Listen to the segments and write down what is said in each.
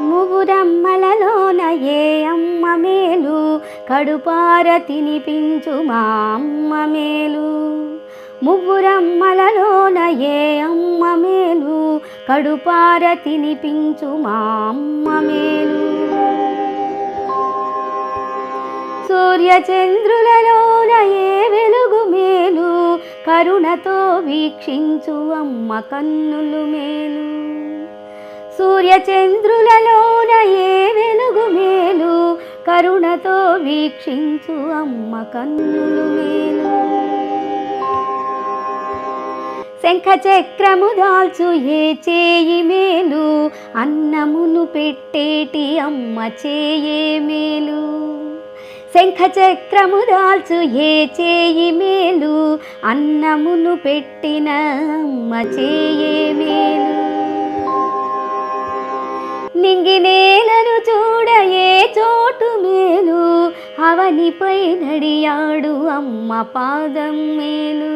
ముగురమ్మలలోన ఏ అమ్మ మేలు? కడుపార తినిపించు మా అమ్మ మేలు. ముగ్గురమ్మలలోన ఏ అమ్మ మేలు? కడుపార తినిపించు మా అమ్మ మేలు. సూర్యచంద్రులలోన ఏ వెలుగు కరుణతో వీక్షించు అమ్మ కన్నులు మేలు. సూర్యచంద్రులలోన ఏ వెలుగు మేలు? కరుణతో వీక్షించు అమ్మ కన్నులు మేలు. శంఖ చక్రము దాల్చు ఏ చేయి మేలు? అన్నమును పెట్టేటి అమ్మ చేయే మేలు. శంఖ చక్రము దాల్చు ఏ చేయి మేలు? అన్నమును పెట్టిన అమ్మ చేయే మేలు. నింగి నేలను చూడ ఏ చోటు మేలు? అవనిపై నడియాడు అమ్మ పాదం మేలు.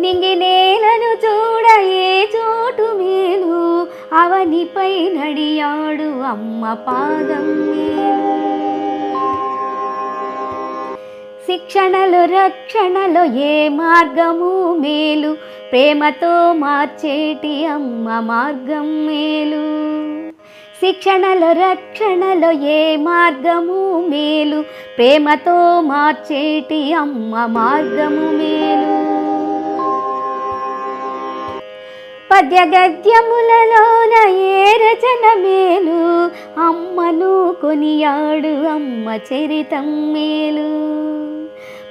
నింగి నేలను చూడ ఏ చోటు మేలు? అవనిపై నడియాడు అమ్మ పాదం మేలు. శిక్షణలు రక్షణలో ఏ మార్గము మేలు? ప్రేమతో మార్చేటి అమ్మ మార్గం మేలు. శిక్షణలు రక్షణలో ఏ మార్గము మేలు? ప్రేమతో మార్చేటి అమ్మ మార్గము మేలు. పద్య గద్యములలోన ఏ రచన మేలు? అమ్మను కొనియాడు అమ్మ చరితం మేలు.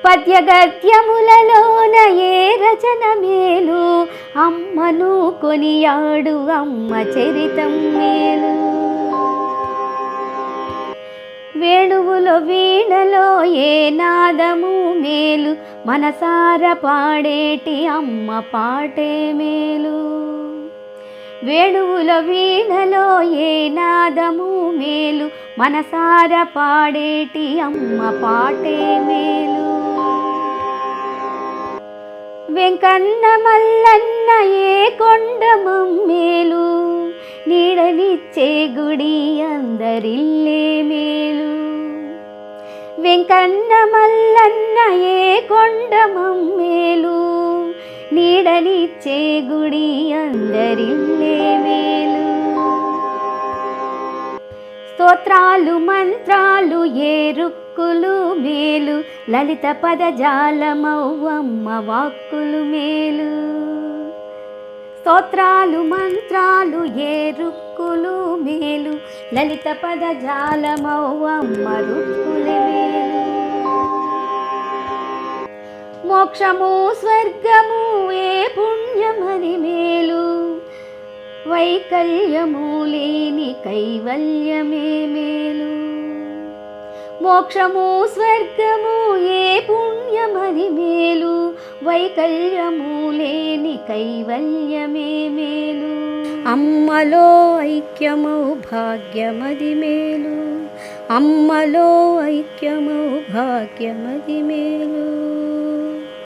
పద్య గద్యములలోన ఏ రచన మేలు? అమ్మను కొనియాడు అమ్మ చరితం మేలు. వీణలో ఏ నాదము మేలు? మనసార పాడేటి అమ్మ పాటే మేలు? వేణువుల వీణలో ఏ నాదము మేలు? మనసార పాడేటి అమ్మ పాటే మేలు? వెంకన్న మల్లన్న ఏ కొండమమ్మేలు నీడనిచ్చే గుడి అందరిల్లే మేలు? వెంకన్న మల్లన్న ఏ కొండమమ్మేలు నీడనిచ్చే గుడి అందరిల్లే మేలు. స్తోత్రాలు మంత్రాలు ఏ రుక్కులు మేలు లలిత పదజాలమవ్వమ్మ వాక్కులు మేలు. స్తోత్రాలు మంత్రాలు ఏ రుక్కులు మేలు లలిత పదజాలమవ్వమ్మ రుక్కులు మోక్షము స్వర్గము ఏ పుణ్యమని మేలు. వైకల్యము లేని కైవల్యమే మేలు. మోక్షము స్వర్గము ఏ పుణ్యమని మేలు. వైకల్యము లేని కైవల్యమే మేలు. అమ్మలో ఐక్యమౌ భాగ్యమది మేలు. అమ్మలో ఐక్యమౌ భాగ్యమది మేలు.